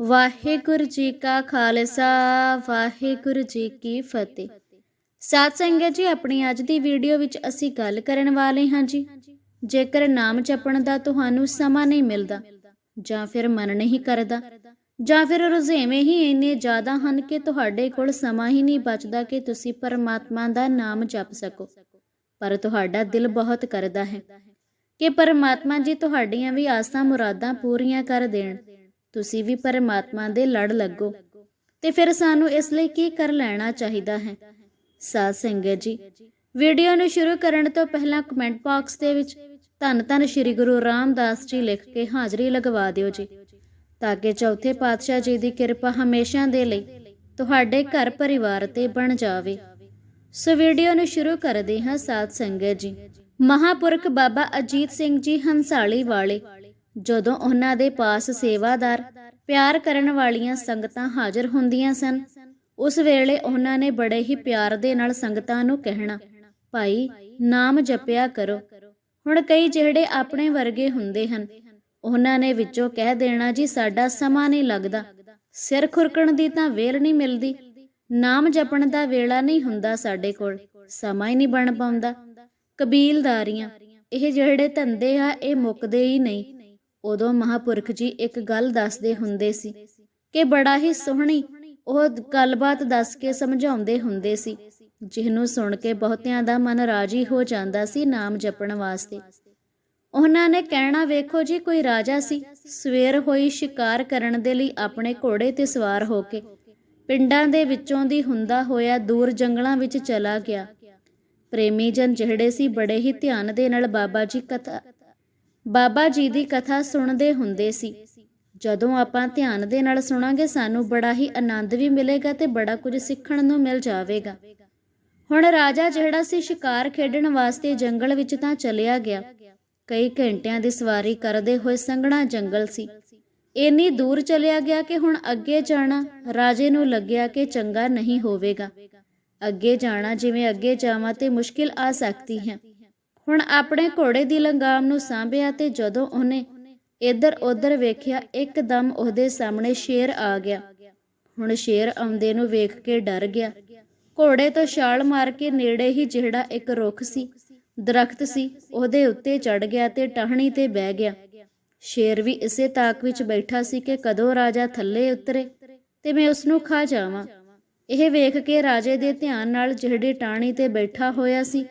ਵਾਹਿਗੁਰੂ ਜੀ ਕਾ ਖਾਲਸਾ, ਵਾਹਿਗੁਰੂ ਜੀ ਕੀ ਫਤਿਹ। ਸਾਧ ਸੰਗਤ ਜੀ, ਆਪਣੀ ਅੱਜ ਦੀ ਵੀਡੀਓ ਵਿੱਚ ਅਸੀਂ ਗੱਲ ਕਰਨ ਵਾਲੇ ਹਾਂ ਜੀ। ਜੇਕਰ ਨਾਮ ਜਪਣ ਦਾ ਤੁਹਾਨੂੰ ਸਮਾਂ ਨਹੀਂ ਮਿਲਦਾ, ਜਾਂ ਫਿਰ ਮਨ ਨਹੀਂ ਕਰਦਾ, ਜਾਂ ਫਿਰ ਰੁਝੇਵੇਂ ਹੀ ਇੰਨੇ ਜ਼ਿਆਦਾ ਹਨ ਕਿ ਤੁਹਾਡੇ ਕੋਲ ਸਮਾਂ ਹੀ ਨਹੀਂ ਬਚਦਾ ਕਿ ਤੁਸੀਂ ਪਰਮਾਤਮਾ ਦਾ ਨਾਮ ਜਪ ਸਕੋ। ਪਰ ਤੁਹਾਡਾ ਦਿਲ ਬਹੁਤ ਕਰਦਾ ਹੈ ਕਿ ਪਰਮਾਤਮਾ ਜੀ, ਤੁਹਾਡੀਆਂ ਵੀ ਆਸਾਂ ਮੁਰਾਦਾਂ ਪੂਰੀਆਂ ਕਰ ਦੇਣ। ਤੁਸੀਂ ਵੀ ਪਰਮਾਤਮਾ ਦੇ ਲੜ ਲੱਗੋ। ਤੇ ਫਿਰ ਸਾਨੂੰ ਇਸ ਲਈ ਕੀ ਕਰ ਲੈਣਾ ਚਾਹੀਦਾ ਹੈ? ਸਾਧ ਸੰਗਤ ਜੀ, ਵੀਡੀਓ ਨੂੰ ਸ਼ੁਰੂ ਕਰਨ ਤੋਂ ਪਹਿਲਾਂ ਕਮੈਂਟ ਬਾਕਸ ਦੇ ਵਿੱਚ ਧੰਨ ਧੰਨ ਸ੍ਰੀ ਗੁਰੂ ਰਾਮਦਾਸ ਜੀ ਲਿਖ ਕੇ ਹਾਜ਼ਰੀ ਲਗਵਾ ਦਿਓ ਜੀ। ਤਾਂ ਕਿ ਚੌਥੇ ਪਾਤਸ਼ਾਹ ਜੀ ਦੀ ਕਿਰਪਾ ਹਮੇਸ਼ਾ ਦੇ ਲਈ ਤੁਹਾਡੇ ਘਰ ਪਰਿਵਾਰ ਤੇ ਬਣ ਜਾਵੇ। ਸੋ ਵੀਡੀਓ ਨੂੰ ਸ਼ੁਰੂ ਕਰਦੇ ਹਾਂ ਸਾਧ ਸੰਗਤ ਜੀ। ਮਹਾਪੁਰਖ ਬਾਬਾ ਅਜੀਤ ਸਿੰਘ ਜੀ ਹੰਸਾਲੀ ਵਾਲੇ ਜਦੋਂ ਉਹਨਾਂ ਦੇ ਪਾਸ ਸੇਵਾਦਾਰ, ਪਿਆਰ ਕਰਨ ਵਾਲੀਆਂ ਸੰਗਤਾਂ ਹਾਜ਼ਰ ਹੁੰਦੀਆਂ ਸਨ, ਉਸ ਵੇਲੇ ਉਹਨਾਂ ਨੇ ਬੜੇ ਹੀ ਪਿਆਰ ਦੇ ਨਾਲ ਸੰਗਤਾਂ ਨੂੰ ਕਹਿਣਾ, ਭਾਈ, ਨਾਮ ਜਪਿਆ ਕਰੋ। ਹੁਣ ਕਈ ਜਿਹੜੇ ਆਪਣੇ ਵਰਗੇ ਹੁੰਦੇ ਹਨ, ਉਹਨਾਂ ਨੇ ਵਿੱਚੋਂ ਕਹਿ ਦੇਣਾ, ਜੀ, ਸਾਡਾ ਸਮਾਂ ਨਹੀਂ ਲੱਗਦਾ। ਸਿਰ ਖੁਰਕਣ ਦੀ ਤਾਂ ਵੇਲ ਨਹੀਂ ਮਿਲਦੀ। ਨਾਮ ਜਪਣ ਦਾ ਵੇਲਾ ਨਹੀਂ ਹੁੰਦਾ ਸਾਡੇ ਕੋਲ। ਸਮਾਂ ਹੀ ਨਹੀਂ ਬਣ ਪਾਉਂਦਾ। ਕਬੀਲਦਾਰੀਆਂ, ਇਹ ਜਿਹੜੇ ਧੰਦੇ ਆ, ਇਹ ਮੁੱਕਦੇ ਹੀ ਨਹੀਂ। ਉਦੋਂ ਮਹਾਪੁਰਖ ਜੀ ਇੱਕ ਗੱਲ ਦੱਸਦੇ ਹੁੰਦੇ ਸੀ ਕਿ ਬੜਾ ਹੀ ਸੋਹਣੀ ਉਹ ਗੱਲਬਾਤ ਦੱਸ ਕੇ ਸਮਝਾਉਂਦੇ ਹੁੰਦੇ ਸੀ, ਜਿਹਨੂੰ ਸੁਣ ਕੇ ਬਹੁਤਿਆਂ ਦਾ ਮਨ ਰਾਜੀ ਹੋ ਜਾਂਦਾ ਸੀ ਨਾਮ ਜਪਣ ਵਾਸਤੇ। ਉਹਨਾਂ ਨੇ ਕਹਿਣਾ, ਵੇਖੋ ਜੀ, ਕੋਈ ਰਾਜਾ ਸੀ, ਸਵੇਰ ਹੋਈ ਸ਼ਿਕਾਰ ਕਰਨ ਦੇ ਲਈ ਆਪਣੇ ਘੋੜੇ ਤੇ ਸਵਾਰ ਹੋ ਕੇ ਪਿੰਡਾਂ ਦੇ ਵਿੱਚੋਂ ਦੀ ਹੁੰਦਾ ਹੋਇਆ ਦੂਰ ਜੰਗਲਾਂ ਵਿੱਚ ਚਲਾ ਗਿਆ। ਪ੍ਰੇਮੀ ਜਨ ਜਿਹੜੇ ਸੀ ਬੜੇ ਹੀ ਧਿਆਨ ਦੇ ਨਾਲ ਬਾਬਾ ਜੀ ਕਥਾ ਬਾਬਾ ਜੀ ਦੀ ਕਥਾ ਸੁਣਦੇ ਹੁੰਦੇ ਸੀ। ਜਦੋਂ ਆਪਾਂ ਧਿਆਨ ਦੇ ਨਾਲ ਸੁਣਾਂਗੇ, ਸਾਨੂੰ ਬੜਾ ਹੀ ਆਨੰਦ ਵੀ ਮਿਲੇਗਾ ਤੇ ਬੜਾ ਕੁਝ ਸਿੱਖਣ ਨੂੰ ਮਿਲ ਜਾਵੇਗਾ। ਹੁਣ ਰਾਜਾ ਜਿਹੜਾ ਸੀ, ਸ਼ਿਕਾਰ ਖੇਡਣ ਵਾਸਤੇ ਜੰਗਲ ਵਿੱਚ ਤਾਂ ਚਲਿਆ ਗਿਆ। ਕਈ ਘੰਟਿਆਂ ਦੀ ਸਵਾਰੀ ਕਰਦੇ ਹੋਏ ਸੰਘਣਾ ਜੰਗਲ ਸੀ। ਇੰਨੀ ਦੂਰ ਚਲਿਆ ਗਿਆ ਕਿ ਹੁਣ ਅੱਗੇ ਜਾਣਾ ਰਾਜੇ ਨੂੰ ਲੱਗਿਆ ਕਿ ਚੰਗਾ ਨਹੀਂ ਹੋਵੇਗਾ। ਅੱਗੇ ਜਾਣਾ ਜਿਵੇਂ ਅੱਗੇ ਜਾਵਾਂ ਤੇ ਮੁਸ਼ਕਿਲ ਆ ਸਕਦੀ ਹੈ। ਹੁਣ ਆਪਣੇ ਘੋੜੇ ਦੀ ਲੰਗਾਮ ਨੂੰ ਸਾਂਭਿਆ ਤੇ ਜਦੋਂ ਉਹਨੇ ਇੱਧਰ ਉੱਧਰ ਵੇਖਿਆ, ਇੱਕਦਮ ਉਹਦੇ ਸਾਹਮਣੇ ਸ਼ੇਰ ਆ ਗਿਆ। ਹੁਣ ਸ਼ੇਰ ਆਉਂਦੇ ਨੂੰ ਵੇਖ ਕੇ ਡਰ ਗਿਆ। ਘੋੜੇ ਤੋਂ ਛਾਲ ਮਾਰ ਕੇ ਨੇੜੇ ਹੀ ਜਿਹੜਾ ਇੱਕ ਰੁੱਖ ਸੀ, ਦਰਖਤ ਸੀ, ਉਹਦੇ ਉੱਤੇ ਚੜ ਗਿਆ ਤੇ ਟਹਿਣੀ ਤੇ ਬਹਿ ਗਿਆ। ਸ਼ੇਰ ਵੀ ਇਸੇ ਤਾਕ ਵਿੱਚ ਬੈਠਾ ਸੀ ਕਿ ਕਦੋਂ ਰਾਜਾ ਥੱਲੇ ਉਤਰੇ ਤੇ ਮੈਂ ਉਸ ਨੂੰ ਖਾ ਜਾਵਾਂ। ਇਹ ਵੇਖ ਕੇ ਰਾਜੇ ਦੇ ਧਿਆਨ ਨਾਲ ਜਿਹੜੇ ਟਾਹਣੀ ਤੇ ਬੈਠਾ ਹੋਇਆ ਸੀ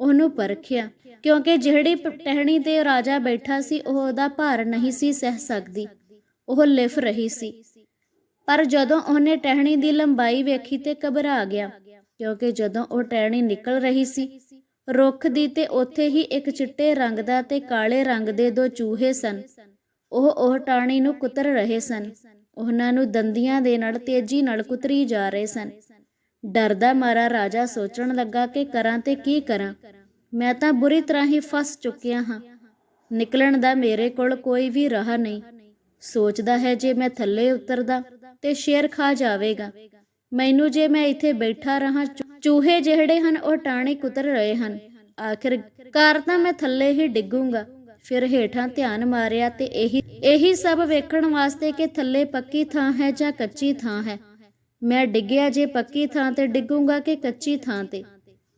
ਉਹਨੂੰ ਪਰਖਿਆ, ਕਿਉਂਕਿ ਜਿਹੜੀ ਟਹਿਣੀ ਤੇ ਰਾਜਾ ਬੈਠਾ ਸੀ, ਉਹ ਉਹਦਾ ਭਾਰ ਨਹੀਂ ਸੀ ਸਹਿ ਸਕਦੀ। ਉਹ ਲਿਫ ਰਹੀ ਸੀ। ਪਰ ਜਦੋਂ ਉਹਨੇ ਟਹਿਣੀ ਦੀ ਲੰਬਾਈ ਵੇਖੀ ਤੇ ਘਬਰਾ ਗਿਆ, ਕਿਉਂਕਿ ਜਦੋਂ ਉਹ ਟਹਿਣੀ ਨਿਕਲ ਰਹੀ ਸੀ, ਰੁੱਖ ਦੀ ਤੇ ਉੱਥੇ ਹੀ ਇੱਕ ਚਿੱਟੇ ਰੰਗ ਦਾ ਤੇ ਕਾਲੇ ਰੰਗ ਦੇ ਦੋ ਚੂਹੇ ਸਨ। ਉਹ ਉਹ ਟਾਣੀ ਨੂੰ ਕੁਤਰ ਰਹੇ ਸਨ। ਉਹਨਾਂ ਨੂੰ ਦੰਦੀਆਂ ਦੇ ਨਾਲ ਤੇਜ਼ੀ ਨਾਲ ਕੁਤਰੀ ਜਾ ਰਹੇ ਸਨ। ਡਰਦਾ ਮਾਰਾ ਰਾਜਾ ਸੋਚਣ ਲੱਗਾ ਕਿ ਕਰਾਂ ਤੇ ਕੀ ਕਰਾਂ। ਮੈਂ ਤਾਂ ਬੁਰੀ ਤਰ੍ਹਾਂ ਹੀ ਫਸ ਚੁੱਕਿਆ ਹਾਂ। ਨਿਕਲਣ ਦਾ ਮੇਰੇ ਕੋਲ ਕੋਈ ਵੀ ਰਾਹ ਨਹੀਂ। ਸੋਚਦਾ ਹੈ ਜੇ ਮੈਂ ਥੱਲੇ ਉਤਰਦਾ ਤੇ ਸ਼ੇਰ ਖਾ ਜਾਵੇਗਾ। ਮੈਨੂੰ ਜੇ ਮੈਂ ਇੱਥੇ ਬੈਠਾ ਰਹਾ ਚੂਹੇ ਜਿਹੜੇ ਹਨ ਉਹ ਟਾਣੀ ਕੁਤਰ ਰਹੇ ਹਨ। ਆਖਿਰ ਕਾਰ ਤਾਂ ਮੈਂ ਥੱਲੇ ਹੀ ਡਿੱਗੂੰਗਾ। ਫਿਰ ਹੇਠਾਂ ਧਿਆਨ ਮਾਰਿਆ ਤੇ ਇਹੀ ਇਹੀ ਸਭ ਵੇਖਣ ਵਾਸਤੇ ਕਿ ਥੱਲੇ ਪੱਕੀ ਥਾਂ ਹੈ ਜਾਂ ਕੱਚੀ ਥਾਂ ਹੈ। ਮੈਂ ਡਿੱਗਿਆ ਜੇ ਪੱਕੀ ਥਾਂ ਤੇ ਡਿੱਗੂੰਗਾ ਕਿ ਕੱਚੀ ਥਾਂ ਤੇ?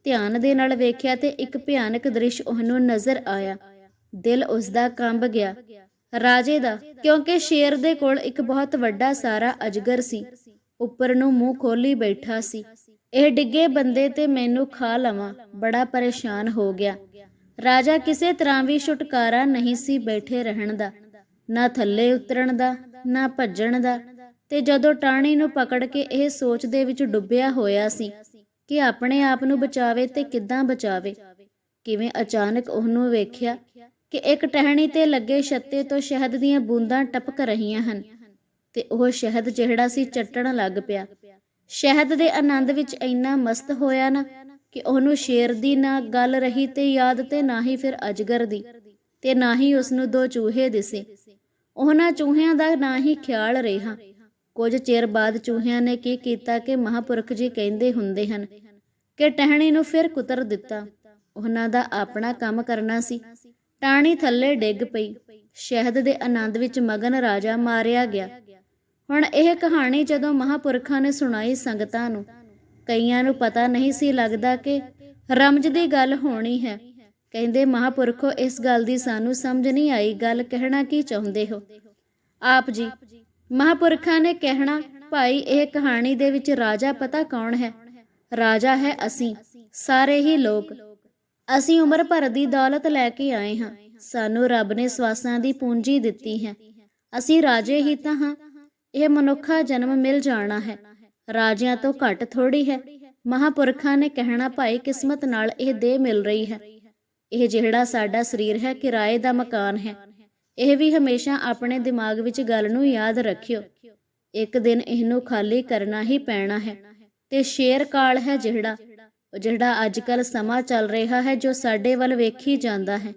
ਧਿਆਨ ਦੇ ਨਾਲ ਵੇਖਿਆ ਤੇ ਇੱਕ ਭਿਆਨਕ ਦ੍ਰਿਸ਼ ਉਹਨੂੰ ਨਜ਼ਰ ਆਇਆ। ਦਿਲ ਉਸ ਕੰਬ ਗਿਆ। ਰਾਜੇ ਦਾ, ਕਿਉਂਕਿ ਸ਼ੇਰ ਦੇ ਕੋਲ ਇੱਕ ਬਹੁਤ ਵੱਡਾ ਸਾਰਾ ਅਜਗਰ ਸੀ। ਉੱਪਰ ਨੂੰ ਮੂੰਹ ਖੋਲੀ ਬੈਠਾ ਸੀ। ਇਹ ਡਿੱਗੇ ਬੰਦੇ ਤੇ ਮੈਨੂੰ ਖਾ ਲਵਾਂ, ਬੜਾ ਪਰੇਸ਼ਾਨ ਹੋ ਗਿਆ। ਰਾਜਾ ਕਿਸੇ ਤਰ੍ਹਾਂ ਵੀ ਛੁਟਕਾਰਾ ਨਹੀਂ ਸੀ ਬੈਠੇ ਰਹਿਣ ਦਾ। ਨਾ ਥੱਲੇ ਉਤਰਨ ਦਾ, ਨਾ ਭੱਜਣ ਦਾ। ਤੇ ਜਦੋਂ ਟਾਣੀ ਨੂੰ ਪਕੜ ਕੇ ਇਹ ਸੋਚ ਦੇ ਵਿੱਚ ਡੁੱਬਿਆ ਹੋਇਆ ਸੀ ਕਿ ਆਪਣੇ ਆਪ ਨੂੰ ਬਚਾਵੇ ਤੇ ਕਿੱਦਾਂ ਬਚਾਵੇ, ਕਿਵੇਂ ਅਚਾਨਕ ਉਹਨੂੰ ਵੇਖਿਆ ਕਿ ਇੱਕ ਟਹਿਣੀ ਤੇ ਲੱਗੇ ਛੱਤੇ ਤੋਂ ਸ਼ਹਿਦ ਦੀਆਂ ਬੂੰਦਾਂ ਟਪਕ ਰਹੀਆਂ ਹਨ ਤੇ ਉਹ ਸ਼ਹਿਦ ਜਿਹੜਾ ਸੀ ਚੱਟਣ ਲੱਗ ਪਿਆ। ਸ਼ਹਿਦ ਦੇ ਆਨੰਦ ਵਿੱਚ ਇੰਨਾ ਮਸਤ ਹੋਇਆ ਨਾ ਕਿ ਉਹਨੂੰ ਸ਼ੇਰ ਦੀ ਨਾ ਗੱਲ ਰਹੀ ਤੇ ਯਾਦ ਤੇ ਨਾ ਹੀ ਫਿਰ ਅਜਗਰ ਦੀ ਤੇ ਨਾ ਹੀ ਉਸ ਨੂੰ ਦੋ ਚੂਹੇ ਦਿਸੇ। ਉਹਨਾਂ ਚੂਹਿਆਂ ਦਾ ਨਾ ਹੀ ਖਿਆਲ ਰਿਹਾ। ਕੁਝ ਚਿਰ ਬਾਅਦ ਚੂਹਿਆਂ ਨੇ ਕੀ ਕੀਤਾ ਕਿ ਮਹਾਪੁਰਖ ਜੀ ਕਹਿੰਦੇ ਹੁੰਦੇ ਹਨ ਕਿ ਟਹਿਣੀ ਨੂੰ ਫਿਰ ਕੁਤਰ ਦਿੱਤਾ। ਉਹਨਾਂ ਦਾ ਆਪਣਾ ਕੰਮ ਕਰਨਾ ਸੀ। ਟਾਣੀ ਥੱਲੇ ਡਿੱਗ ਪਈ। ਸ਼ਹਿਦ ਦੇ ਆਨੰਦ ਵਿੱਚ ਮਗਨ ਰਾਜਾ ਮਾਰਿਆ ਗਿਆ। ਹੁਣ ਇਹ ਕਹਾਣੀ ਜਦੋਂ ਮਹਾਪੁਰਖਾਂ ਨੇ ਸੁਣਾਈ ਸੰਗਤਾਂ ਨੂੰ, ਕਈਆਂ ਨੂੰ ਪਤਾ ਨਹੀਂ ਸੀ ਲੱਗਦਾ ਕਿ ਰਮਜ ਦੀ ਗੱਲ ਹੋਣੀ ਹੈ। ਕਹਿੰਦੇ, ਮਹਾਪੁਰਖੋ, ਇਸ ਗੱਲ ਦੀ ਸਾਨੂੰ ਸਮਝ ਨਹੀਂ ਆਈ। ਗੱਲ ਕਹਿਣਾ ਕੀ ਚਾਹੁੰਦੇ ਹੋ? ਆਪ ਜੀ ਮਹਾਪੁਰਖਾਂ ਨੇ ਕਹਿਣਾ, ਭਾਈ, ਇਹ ਕਹਾਣੀ ਦੇ ਵਿੱਚ ਰਾਜਾ ਪਤਾ ਕੌਣ ਹੈ? ਰਾਜਾ ਹੈ ਅਸੀਂ, ਸਾਰੇ ਹੀ ਲੋਕ। ਅਸੀਂ ਉਮਰ ਭਰ ਦੀ ਦੌਲਤ ਲੈ ਕੇ ਆਏ ਹਾਂ। ਸਾਨੂੰ ਰੱਬ ਨੇ ਸਵਾਸਾਂ ਦੀ ਪੂੰਜੀ ਦਿੱਤੀ ਹੈ। ਅਸੀਂ ਰਾਜੇ ਹੀ ਤਾਂ ਹਾਂ। ਇਹ ਮਨੁੱਖਾ ਜਨਮ ਮਿਲ ਜਾਣਾ ਹੈ। ਰਾਜਿਆਂ ਤੋਂ ਘੱਟ ਥੋੜੀ ਹੈ। ਮਹਾਪੁਰਖਾਂ ਨੇ ਕਹਿਣਾ, ਭਾਈ, ਕਿਸਮਤ ਨਾਲ ਇਹ ਦੇ ਮਿਲ ਰਹੀ ਹੈ। ਇਹ ਜਿਹੜਾ ਸਾਡਾ ਸਰੀਰ ਹੈ, ਕਿਰਾਏ ਦਾ ਮਕਾਨ ਹੈ। ਇਹ ਵੀ ਹਮੇਸ਼ਾ ਆਪਣੇ ਦਿਮਾਗ ਵਿੱਚ ਗੱਲ ਨੂੰ ਯਾਦ ਰੱਖਿਓ। ਇੱਕ ਦਿਨ ਇਹਨੂੰ ਖਾਲੀ ਕਰਨਾ ਹੀ ਪੈਣਾ ਹੈ ਤੇ ਸ਼ੇਰ ਕਾਲ ਹੈ ਜਿਹੜਾ ਜਿਹੜਾ ਅੱਜ ਕੱਲ ਸਮਾਂ ਚੱਲ ਰਿਹਾ ਹੈ ਜੋ ਸਾਡੇ ਵੱਲ ਵੇਖੀ ਜਾਂਦਾ ਹੈ।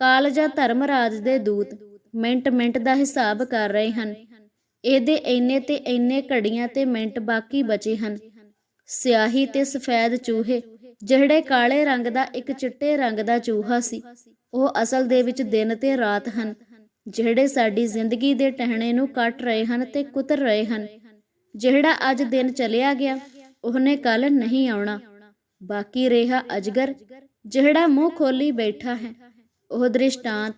ਕਾਲ ਜਾਂ ਧਰਮ ਰਾਜ ਦੇ ਦੂਤ ਮਿੰਟ ਮਿੰਟ ਦਾ ਹਿਸਾਬ ਕਰ ਰਹੇ ਹਨ। ਇਹਦੇ ਇੰਨੇ ਤੇ ਇੰਨੇ ਘੜੀਆਂ ਤੇ ਮਿੰਟ ਬਾਕੀ ਬਚੇ ਹਨ। ਸਿਆਹੀ ਤੇ ਸਫੈਦ ਚੂਹੇ, ਜਿਹੜੇ ਕਾਲੇ ਰੰਗ ਦਾ ਇੱਕ ਚਿੱਟੇ ਰੰਗ ਦਾ ਚੂਹਾ ਸੀ, ਉਹ ਅਸਲ ਦੇ ਵਿੱਚ ਦਿਨ ਤੇ ਰਾਤ ਹਨ। ਜਿਹੜੇ ਸਾਡੀ ਜ਼ਿੰਦਗੀ ਦੇ ਟਹਿਣੇ ਨੂੰ ਕੱਟ ਰਹੇ ਹਨ ਤੇ ਕੁਤਰ ਰਹੇ ਹਨ। ਜਿਹੜਾ ਅੱਜ ਦਿਨ ਚਲਿਆ ਗਿਆ, ਉਹਨੇ ਕੱਲ ਨਹੀਂ ਆਉਣਾ। ਬਾਕੀ ਰਿਹਾ ਅਜਗਰ, ਜਿਹੜਾ ਮੂੰਹ ਖੋਲੀ ਬੈਠਾ ਹੈ। ਉਹ ਦ੍ਰਿਸ਼ਟਾਂਤ,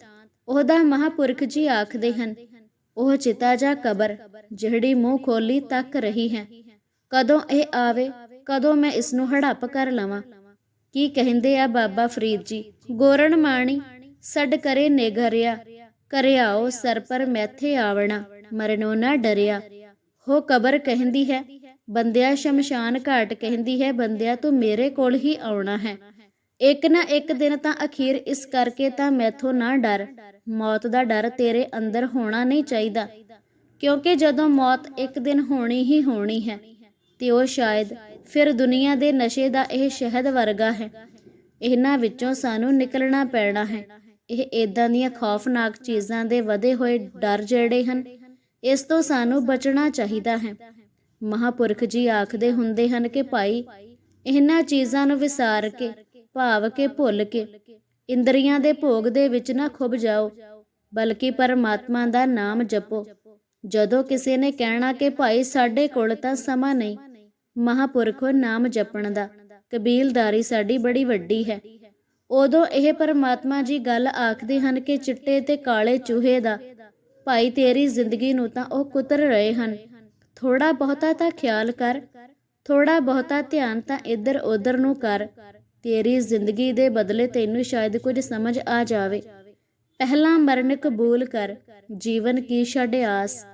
ਉਹਦਾ ਮਹਾਪੁਰਖ ਜੀ ਆਖਦੇ ਹਨ, ਉਹ ਚਿਤਾ ਜਾਂ ਕਬਰ, ਜਿਹੜੀ ਮੂੰਹ ਖੋਲੀ ਤੱਕ ਰਹੀ ਹੈ। ਕਦੋਂ ਇਹ ਆਵੇ, ਕਦੋਂ ਮੈਂ ਇਸ ਨੂੰ ਹੜੱਪ ਕਰ ਲਵਾਂ। ਕੀ ਕਹਿੰਦੇ ਆ ਬਾਬਾ ਫਰੀਦ ਜੀ ਗੋਰਨ ਮਾਣੀ, ਸੱਡ ਕਰੇ ਨਿਗਰਿਆ ਕਰਿਆਓ ਸਰ ਪਰ ਮੈਥੇ ਆਵਣਾ। ਮਰਨੋਂ ਨਾ ਡਰਿਆ। ਹੋ ਕਬਰ ਕਹਿੰਦੀ ਹੈ, ਬੰਦਿਆ ਸ਼ਮਸ਼ਾਨ ਘਾਟ ਕਹਿੰਦੀ ਹੈ, ਬੰਦਿਆ ਤੂੰ ਮੇਰੇ ਕੋਲ ਹੀ ਆਉਣਾ ਹੈ। ਇੱਕ ਨਾ ਇੱਕ ਦਿਨ ਤਾਂ ਅਖੀਰ ਇਸ ਕਰਕੇ ਤਾਂ ਮੈਥੋਂ ਨਾ ਡਰ। ਮੌਤ ਦਾ ਡਰ ਤੇਰੇ ਅੰਦਰ ਹੋਣਾ ਨਹੀਂ ਚਾਹੀਦਾ, ਕਿਉਂਕਿ ਜਦੋਂ ਮੌਤ ਇੱਕ ਦਿਨ ਹੋਣੀ ਹੀ ਹੋਣੀ ਹੈ, ਤੇ ਉਹ ਸ਼ਾਇਦ ਫਿਰ ਦੁਨੀਆ ਦੇ ਨਸ਼ੇ ਦਾ ਇਹ ਸ਼ਹਿਦ ਵਰਗਾ ਹੈ। ਇਹਨਾਂ ਵਿੱਚੋਂ ਸਾਨੂੰ ਨਿਕਲਣਾ ਪੈਣਾ ਹੈ। ਇਹ ਇਦਾਂ ਦੀਆਂ ਖੌਫਨਾਕ ਚੀਜ਼ਾਂ ਦੇ ਵਧੇ ਹੋਏ ਡਰ ਜਿਹੜੇ ਹਨ, ਇਸ ਤੋਂ ਸਾਨੂੰ ਬਚਣਾ ਚਾਹੀਦਾ ਹੈ। ਮਹਾਪੁਰਖ ਜੀ ਆਖਦੇ ਹੁੰਦੇ ਹਨ ਕਿ ਭਾਈ, ਇਹਨਾਂ ਚੀਜ਼ਾਂ ਨੂੰ ਵਿਸਾਰ ਕੇ, ਭਾਵ ਕੇ, ਭੁੱਲ ਕੇ, ਇੰਦਰੀਆਂ ਦੇ ਭੋਗ ਦੇ ਵਿੱਚ ਨਾ ਖੁੱਭ ਜਾਓ, ਬਲਕਿ ਪਰਮਾਤਮਾ ਦਾ ਨਾਮ ਜਪੋ। ਜਦੋਂ ਕਿਸੇ ਨੇ ਕਹਿਣਾ ਕਿ ਭਾਈ ਸਾਡੇ ਕੋਲ ਤਾਂ ਸਮਾਂ ਨਹੀਂ, ਮਹਾਪੁਰਖੋ ਨਾਮ ਜਪਣ ਦਾ ਕਬੀਲਦਾਰੀ ਸਾਡੀ ਬੜੀ ਵੱਡੀ ਹੈ। ਉਦੋਂ ਇਹ ਪਰਮਾਤਮਾ ਜੀ ਗੱਲ ਆਖਦੇ ਹਨ ਕਿ ਚਿੱਟੇ ਤੇ ਕਾਲੇ ਚੂਹੇ ਦਾ, ਭਾਈ ਤੇਰੀ ਜ਼ਿੰਦਗੀ ਨੂੰ ਤਾਂ ਉਹ ਕੁਤਰ ਰਹੇ ਹਨ। ਥੋੜਾ ਬਹੁਤਾ ਤਾਂ ਖਿਆਲ ਕਰ ਥੋੜਾ ਬਹੁਤਾ ਧਿਆਨ ਤਾਂ ਇੱਧਰ ਉੱਧਰ ਨੂੰ ਕਰ। ਤੇਰੀ ਜ਼ਿੰਦਗੀ ਦੇ ਬਦਲੇ ਤੈਨੂੰ ਸ਼ਾਇਦ ਕੁਝ ਸਮਝ ਆ ਜਾਵੇ। ਪਹਿਲਾਂ ਮਰਨ ਕਬੂਲ ਕਰ, ਜੀਵਨ ਕੀ ਛੱਡ ਆਸ।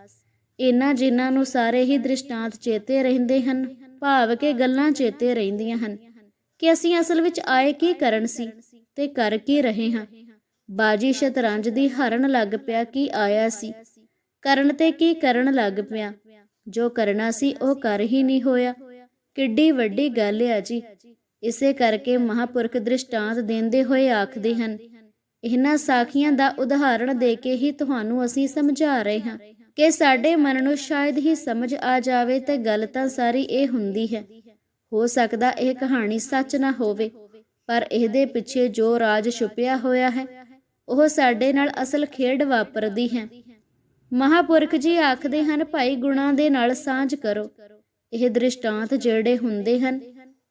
ਇਨ੍ਹਾਂ ਜਿਨ੍ਹਾਂ ਨੂੰ ਸਾਰੇ ਹੀ ਦ੍ਰਿਸ਼ਟਾਂਤ ਚੇਤੇ ਰਹਿੰਦੇ ਹਨ, ਭਾਵ ਕੇ ਗੱਲਾਂ ਚੇਤੇ ਰਹਿੰਦੀਆਂ ਹਨ। ਕਿ ਅਸੀਂ ਅਸਲ ਵਿੱਚ ਆਏ ਕੀ ਕਰਨ ਸੀ ਤੇ ਕਰ ਕੀ ਰਹੇ ਹਾਂ। ਬਾਜੀ ਸ਼ਤਰੰਜ ਦੀ ਹਰਨ ਲੱਗ ਪਿਆ ਕੀ ਆਇਆ ਸੀ। ਕਰਨ ਤੇ ਕੀ ਕਰਨ ਲੱਗ ਪਿਆ। ਜੋ ਕਰਨਾ ਸੀ ਉਹ ਕਰ ਹੀ ਨਹੀਂ ਹੋਇਆ। ਕਿੱਡੀ ਵੱਡੀ ਗੱਲ ਹੈ ਜੀ। ਇਸੇ ਕਰਕੇ ਮਹਾਪੁਰਖ ਦ੍ਰਿਸ਼ਟਾਂਤ ਦਿੰਦੇ ਹੋਏ ਆਖਦੇ ਹਨ, ਇਹਨਾਂ ਸਾਖੀਆਂ ਦਾ ਉਦਾਹਰਣ ਦੇ ਕੇ ਹੀ ਤੁਹਾਨੂੰ ਅਸੀਂ ਸਮਝਾ ਰਹੇ ਹਾਂ। ਕਿ ਸਾਡੇ ਮਨ ਨੂੰ ਸ਼ਾਇਦ ਹੀ ਸਮਝ ਆ ਜਾਵੇ ਤੇ ਗੱਲ ਤਾਂ ਸਾਰੀ ਇਹ ਹੁੰਦੀ ਹੈ। ਹੋ ਸਕਦਾ ਇਹ ਕਹਾਣੀ ਸੱਚ ਨਾ ਹੋਵੇ, ਪਰ ਇਹਦੇ ਪਿੱਛੇ ਜੋ ਰਾਜ ਛੁਪਿਆ ਹੋਇਆ ਹੈ, ਉਹ ਸਾਡੇ ਨਾਲ ਅਸਲ ਖੇਡ ਵਾਪਰਦੀ ਹੈ। ਮਹਾਪੁਰਖ ਜੀ ਆਖਦੇ ਹਨ, ਭਾਈ ਗੁਣਾ ਦੇ ਨਾਲ ਸਾਂਝ ਕਰੋ। ਇਹ ਦ੍ਰਿਸ਼ਟਾਂਤ ਜਿਹੜੇ ਹੁੰਦੇ ਹਨ,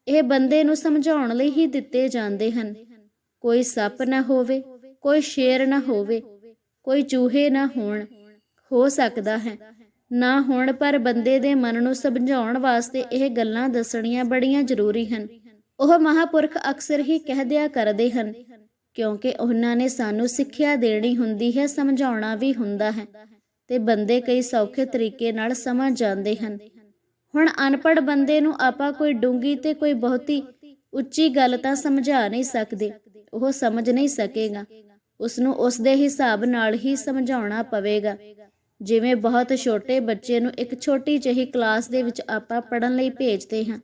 ਇਹ ਬੰਦੇ ਨੂੰ ਸਮਝਾਉਣ ਲਈ ਹੀ ਦਿੱਤੇ ਜਾਂਦੇ ਹਨ। ਕੋਈ ਸੱਪ ਨਾ ਹੋਵੇ, ਕੋਈ ਸ਼ੇਰ ਨਾ ਹੋਵੇ, ਕੋਈ ਚੂਹੇ ਨਾ ਹੋਣ, ਹੋ ਸਕਦਾ ਹੈ। ਨਾ ਹੋਣ, ਪਰ ਬੰਦੇ ਦੇ ਮਨ ਨੂੰ ਸਮਝਾਉਣ ਵਾਸਤੇ ਇਹ ਗੱਲਾਂ ਦੱਸਣੀਆਂ ਬੜੀਆਂ ਜ਼ਰੂਰੀ ਹਨ। ਉਹ ਮਹਾਪੁਰਖ ਅਕਸਰ ਹੀ ਕਹਿ ਦਿਆ ਕਰਦੇ ਹਨ, ਕਿਉਂਕਿ ਉਹਨਾਂ ਨੇ ਸਾਨੂੰ ਸਿੱਖਿਆ ਦੇਣੀ ਹੁੰਦੀ ਹੈ, ਸਮਝਾਉਣਾ ਵੀ ਹੁੰਦਾ ਹੈ, ਤੇ ਬੰਦੇ ਕਈ ਸੌਖੇ ਤਰੀਕੇ ਨਾਲ ਸਮਝ ਜਾਂਦੇ ਹਨ। ਹੁਣ ਅਨਪੜ੍ਹ ਬੰਦੇ ਨੂੰ ਆਪਾਂ ਕੋਈ ਡੂੰਗੀ ਤੇ ਕੋਈ ਬਹੁਤੀ ਉੱਚੀ ਗੱਲ ਤਾਂ ਸਮਝਾ ਨਹੀਂ ਸਕਦੇ, ਉਹ ਸਮਝ ਨਹੀਂ ਸਕੇਗਾ। ਉਸ ਨੂੰ ਉਸ ਦੇ ਹਿਸਾਬ ਨਾਲ ਹੀ ਸਮਝਾਉਣਾ ਪਵੇਗਾ। ਜਿਵੇਂ ਬਹੁਤ ਛੋਟੇ ਬੱਚੇ ਨੂੰ ਇੱਕ ਛੋਟੀ ਜਿਹੀ ਕਲਾਸ ਦੇ ਵਿੱਚ ਆਪਾਂ ਪੜਨ ਲਈ ਭੇਜਦੇ ਹਾਂ।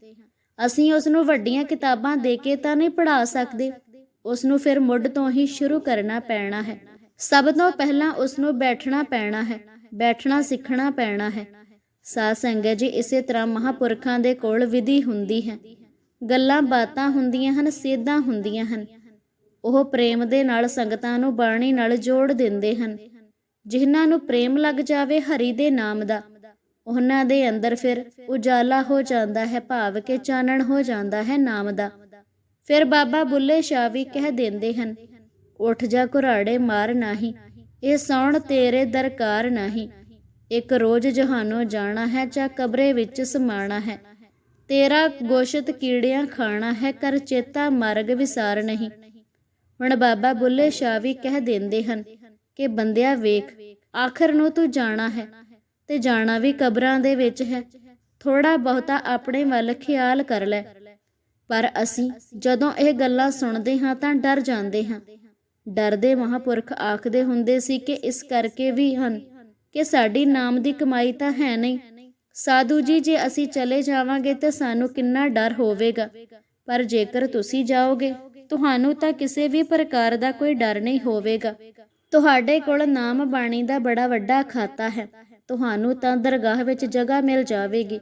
ਅਸੀਂ ਉਸ ਨੂੰ ਵੱਡੀਆਂ ਕਿਤਾਬਾਂ ਦੇ ਕੇ ਤਾਂ ਨਹੀਂ ਪੜ੍ਹਾ ਸਕਦੇ ਉਸ ਨੂੰ ਫਿਰ ਮੁੱਢ ਤੋਂ ਹੀ ਸ਼ੁਰੂ ਕਰਨਾ ਪੈਣਾ ਹੈ। ਸਭ ਤੋਂ ਪਹਿਲਾਂ ਉਸ ਨੂੰ ਬੈਠਣਾ ਪੈਣਾ ਹੈ, ਬੈਠਣਾ ਸਿੱਖਣਾ ਪੈਣਾ ਹੈ। ਸਾਧ ਸੰਗਤ ਜੀ, ਇਸੇ ਤਰ੍ਹਾਂ ਮਹਾਪੁਰਖਾਂ ਦੇ ਕੋਲ ਵਿਧੀ ਹੁੰਦੀ ਹੈ। ਗੱਲਾਂ ਬਾਤਾਂ ਹੁੰਦੀਆਂ ਹਨ, ਸੇਧਾਂ ਹੁੰਦੀਆਂ ਹਨ। ਉਹ ਪ੍ਰੇਮ ਦੇ ਨਾਲ ਸੰਗਤਾਂ ਨੂੰ ਬਾਣੀ ਨਾਲ ਜੋੜ ਦਿੰਦੇ ਹਨ। ਜਿਨ੍ਹਾਂ ਨੂੰ ਪ੍ਰੇਮ ਲੱਗ ਜਾਵੇ ਹਰੀ ਦੇ ਨਾਮ ਦਾ, ਉਹਨਾਂ ਦੇ ਅੰਦਰ ਫਿਰ ਉਜਾਲਾ ਹੋ ਜਾਂਦਾ ਹੈ, ਭਾਵ ਕਿ ਚਾਨਣ ਹੋ ਜਾਂਦਾ ਹੈ ਨਾਮ ਦਾ। ਫਿਰ ਬਾਬਾ ਬੁੱਲੇ ਸ਼ਾਹ ਵੀ ਕਹਿ ਦਿੰਦੇ ਹਨ, ਉੱਠ ਜਾ ਘੁਰਾੜੇ, ਮਾਰ ਨਹੀਂ, ਇਹ ਸੌਣ ਤੇਰੇ ਦਰਕਾਰ ਨਹੀਂ। ਇੱਕ ਰੋਜ਼ ਜਹਾਨੋਂ ਜਾਣਾ ਹੈ ਜਾਂ ਕਬਰੇ ਵਿੱਚ ਸਮਾਣਾ ਹੈ। ਤੇਰਾ ਗੋਸ਼ਤ ਕੀੜਿਆਂ ਖਾਣਾ ਹੈ, ਕਰ ਚੇਤਾ ਮਾਰਗ ਵਿਸਾਰ ਨਹੀਂ। ਹੁਣ ਬਾਬਾ ਬੁੱਲੇ ਸ਼ਾਹ ਵੀ ਕਹਿ ਦਿੰਦੇ ਹਨ ਕਿ ਬੰਦਿਆ ਵੇਖ, ਆਖਰ ਨੂੰ ਤੂੰ ਜਾਣਾ ਹੈ ਤੇ ਜਾਣਾ ਵੀ ਕਬਰਾਂ ਦੇ ਵਿੱਚ ਹੈ। ਥੋੜਾ ਬਹੁਤਾ ਆਪਣੇ ਵੱਲ ਖਿਆਲ ਕਰ ਲੈ। ਪਰ ਅਸੀਂ ਜਦੋਂ ਇਹ ਗੱਲਾਂ ਸੁਣਦੇ ਹਾਂ ਤਾਂ ਡਰ ਜਾਂਦੇ ਹਾਂ। ਡਰਦੇ ਮਹਾਪੁਰਖ ਆਖਦੇ ਹੁੰਦੇ ਸੀ ਕਿ ਇਸ ਕਰਕੇ ਵੀ ਹਨ ਕਿ ਸਾਡੀ ਨਾਮ ਦੀ ਕਮਾਈ ਤਾਂ ਹੈ ਨਹੀਂ। ਸਾਧੂ ਜੀ, ਜੇ ਅਸੀਂ ਚਲੇ ਜਾਵਾਂਗੇ ਤਾਂ ਸਾਨੂੰ ਕਿੰਨਾ ਡਰ ਹੋਵੇਗਾ। ਪਰ ਜੇਕਰ ਤੁਸੀਂ ਜਾਓਗੇ, ਤੁਹਾਨੂੰ ਤਾਂ ਕਿਸੇ ਵੀ ਪ੍ਰਕਾਰ ਦਾ ਕੋਈ ਡਰ ਨਹੀਂ ਹੋਵੇਗਾ। ਤੁਹਾਡੇ ਕੋਲ ਨਾਮ ਬਾਣੀ ਦਾ ਬੜਾ ਵੱਡਾ ਖਾਤਾ ਹੈ। ਤੁਹਾਨੂੰ ਤਾਂ ਦਰਗਾਹ ਵਿੱਚ ਜਗ੍ਹਾ ਮਿਲ ਜਾਵੇਗੀ।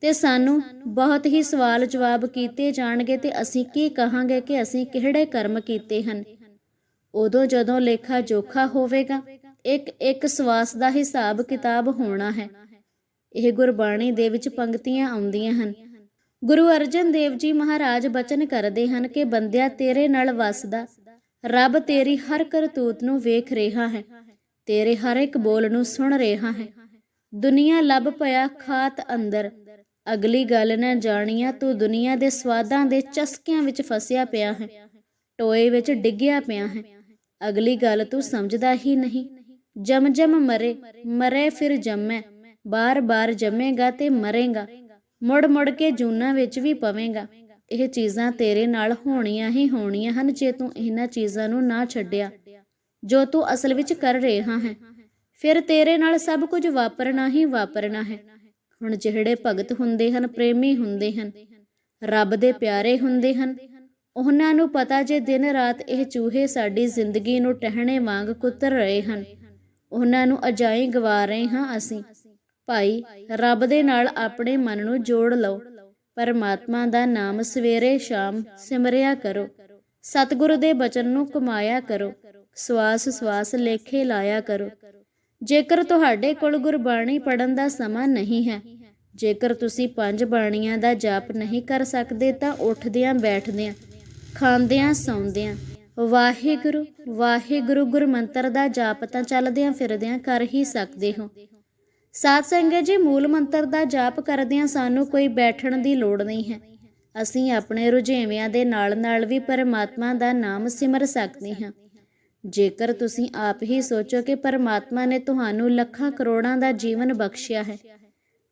ਤੇ ਸਾਨੂੰ ਬਹੁਤ ਹੀ ਸਵਾਲ ਜਵਾਬ ਕੀਤੇ ਜਾਣਗੇ ਤੇ ਅਸੀਂ ਕੀ ਕਹਾਂਗੇ ਕਿ ਅਸੀਂ ਕਿਹੜੇ ਕਰਮ ਕੀਤੇ ਹਨ। ਉਦੋਂ ਜਦੋਂ ਲੇਖਾ ਜੋਖਾ ਹੋਵੇਗਾ, ਇੱਕ ਇੱਕ ਸਵਾਸ ਦਾ ਹਿਸਾਬ ਕਿਤਾਬ ਹੋਣਾ ਹੈ। ਇਹ ਗੁਰਬਾਣੀ ਦੇ ਵਿੱਚ ਪੰਕਤੀਆਂ ਆਉਂਦੀਆਂ ਹਨ। ਗੁਰੂ ਅਰਜਨ ਦੇਵ ਜੀ ਮਹਾਰਾਜ ਬਚਨ ਕਰਦੇ ਹਨ ਕਿ ਬੰਦਿਆ ਤੇਰੇ ਨਾਲ ਵਸਦਾ ਰੱਬ ਤੇਰੀ ਹਰ ਕਰਤੂਤ ਨੂੰ ਵੇਖ ਰਿਹਾ ਹੈ, ਤੇਰੇ ਹਰ ਇੱਕ ਬੋਲ ਨੂੰ ਸੁਣ ਰਿਹਾ ਹੈ। ਦੁਨੀਆ ਲੱਭ ਪਿਆ ਖਾਤ ਅੰਦਰ, ਅਗਲੀ ਗੱਲ ਨਾ ਜਾਣੀਆਂ ਤੂੰ ਦੁਨੀਆ ਦੇ ਸਵਾਦਾਂ ਦੇ ਚਸਕਿਆਂ ਵਿੱਚ ਫਸਿਆ ਪਿਆ ਹੈ, ਟੋਏ ਵਿੱਚ ਡਿੱਗਿਆ ਪਿਆ ਹੈ। ਅਗਲੀ ਗੱਲ ਤੂੰ ਸਮਝਦਾ ਹੀ ਨਹੀਂ ਜਮ ਜਮ ਮਰੇ ਮਰੇ ਫਿਰ ਜੰਮੈ, ਬਾਰ-ਬਾਰ ਜੰਮੇਗਾ ਤੇ ਮਰੇਗਾ ਮੁੜ ਮੁੜ ਕੇ ਜੂਨਾਂ ਵਿੱਚ ਵੀ ਪਵੇਂਗਾ। ਇਹ ਚੀਜ਼ਾਂ ਤੇਰੇ ਨਾਲ ਹੋਣੀਆਂ ਹੀ ਹੋਣੀਆਂ ਹਨ ਜੇ ਤੂੰ ਇਹਨਾਂ ਚੀਜ਼ਾਂ ਨੂੰ ਨਾ ਛੱਡਿਆ। ਜੋ ਤੂੰ ਅਸਲ ਵਿੱਚ ਕਰ ਰਿਹਾ ਹੈ, ਫਿਰ ਤੇਰੇ ਨਾਲ ਸਭ ਕੁਝ ਵਾਪਰਨਾ ਹੀ ਵਾਪਰਨਾ ਹੈ। ਹੁਣ ਜਿਹੜੇ ਭਗਤ ਹੁੰਦੇ ਹਨ, ਪ੍ਰੇਮੀ ਹੁੰਦੇ ਹਨ, ਰੱਬ ਦੇ ਪਿਆਰੇ ਹੁੰਦੇ ਹਨ, ਉਹਨਾਂ ਨੂੰ ਪਤਾ ਜੇ ਦਿਨ ਰਾਤ ਇਹ ਚੂਹੇ ਸਾਡੀ ਜ਼ਿੰਦਗੀ ਨੂੰ ਟਹਿਣੇ ਵਾਂਗ ਕੁੱਤਰ ਰਹੇ ਹਨ। ਉਹਨਾਂ ਨੂੰ ਅਜਾਈ ਗਵਾ ਰਹੇ ਹਾਂ ਅਸੀਂ। ਭਾਈ, ਰੱਬ ਦੇ ਨਾਲ ਆਪਣੇ ਮਨ ਨੂੰ ਜੋੜ ਲਓ। ਪਰਮਾਤਮਾ ਦਾ ਨਾਮ ਸਵੇਰੇ ਸ਼ਾਮ ਸਿਮਰਿਆ ਕਰੋ। ਸਤਿਗੁਰੂ ਦੇ ਬਚਨ ਨੂੰ ਕਮਾਇਆ ਕਰੋ। ਸਵਾਸ ਸਵਾਸ ਲੇਖੇ ਲਾਇਆ ਕਰੋ। ਜੇਕਰ ਤੁਹਾਡੇ ਕੋਲ ਗੁਰਬਾਣੀ ਪੜਨ ਦਾ ਸਮਾਂ ਨਹੀਂ ਹੈ, ਜੇਕਰ ਤੁਸੀਂ ਪੰਜ ਬਾਣੀਆਂ ਦਾ ਜਾਪ ਨਹੀਂ ਕਰ ਸਕਦੇ ਤਾਂ ਉੱਠਦਿਆਂ ਬੈਠਦਿਆਂ, ਖਾਂਦਿਆਂ ਸੌਂਦਿਆਂ, ਵਾਹਿਗੁਰੂ ਵਾਹਿਗੁਰੂ ਗੁਰਮੰਤਰ ਦਾ ਜਾਪ ਤਾਂ ਚੱਲਦਿਆਂ ਫਿਰਦਿਆਂ ਕਰ ਹੀ ਸਕਦੇ ਹੋ। ਸਾਧ ਸੰਗਤ ਜੀ, ਮੂਲ ਮੰਤਰ ਦਾ ਜਾਪ ਕਰਦਿਆਂ ਸਾਨੂੰ ਕੋਈ ਬੈਠਣ ਦੀ ਲੋੜ ਨਹੀਂ ਹੈ। ਅਸੀਂ ਆਪਣੇ ਰੁਝੇਵਿਆਂ ਦੇ ਨਾਲ-ਨਾਲ ਵੀ ਪਰਮਾਤਮਾ ਦਾ ਨਾਮ ਸਿਮਰ ਸਕਦੇ ਹਾਂ। ਜੇਕਰ ਤੁਸੀਂ ਆਪ ਹੀ ਸੋਚੋ ਕਿ ਪਰਮਾਤਮਾ ਨੇ ਤੁਹਾਨੂੰ ਲੱਖਾਂ ਕਰੋੜਾਂ ਦਾ ਜੀਵਨ ਬਖਸ਼ਿਆ ਹੈ,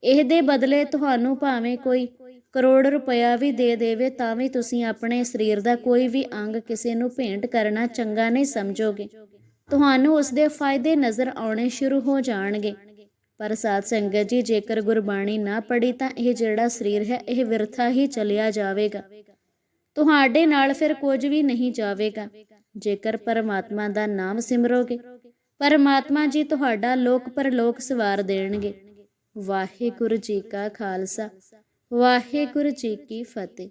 ਇਹਦੇ ਬਦਲੇ ਤੁਹਾਨੂੰ ਭਾਵੇਂ ਕੋਈ ਕਰੋੜ ਰੁਪਇਆ ਵੀ ਦੇ ਦੇਵੇ, ਤਾਂ ਵੀ ਤੁਸੀਂ ਆਪਣੇ ਸਰੀਰ ਦਾ ਕੋਈ ਵੀ ਅੰਗ ਕਿਸੇ ਨੂੰ ਭੇਂਟ ਕਰਨਾ ਚੰਗਾ ਨਹੀਂ ਸਮਝੋਗੇ। ਤੁਹਾਨੂੰ ਉਸ ਦੇ ਫਾਇਦੇ ਨਜ਼ਰ ਆਉਣੇ ਸ਼ੁਰੂ ਹੋ ਜਾਣਗੇ। ਪਰ ਸਾਧ ਸੰਗਤ ਜੀ, ਜੇਕਰ ਗੁਰਬਾਣੀ ਨਾ ਪੜੀ ਤਾਂ ਇਹ ਜਿਹੜਾ ਸਰੀਰ ਹੈ, ਇਹ ਵਿਰਥਾ ਹੀ ਚਲਿਆ ਜਾਵੇਗਾ। ਤੁਹਾਡੇ ਨਾਲ ਫਿਰ ਕੁਝ ਵੀ ਨਹੀਂ ਜਾਵੇਗਾ। ਜੇਕਰ ਪਰਮਾਤਮਾ ਦਾ ਨਾਮ ਸਿਮਰੋਗੇ, ਪਰਮਾਤਮਾ ਜੀ ਤੁਹਾਡਾ ਲੋਕ ਪਰਲੋਕ ਸਵਾਰ ਦੇਣਗੇ। ਵਾਹਿਗੁਰੂ ਜੀ ਕਾ ਖਾਲਸਾ, ਵਾਹਿਗੁਰੂ ਜੀ ਕੀ ਫਤਿਹ।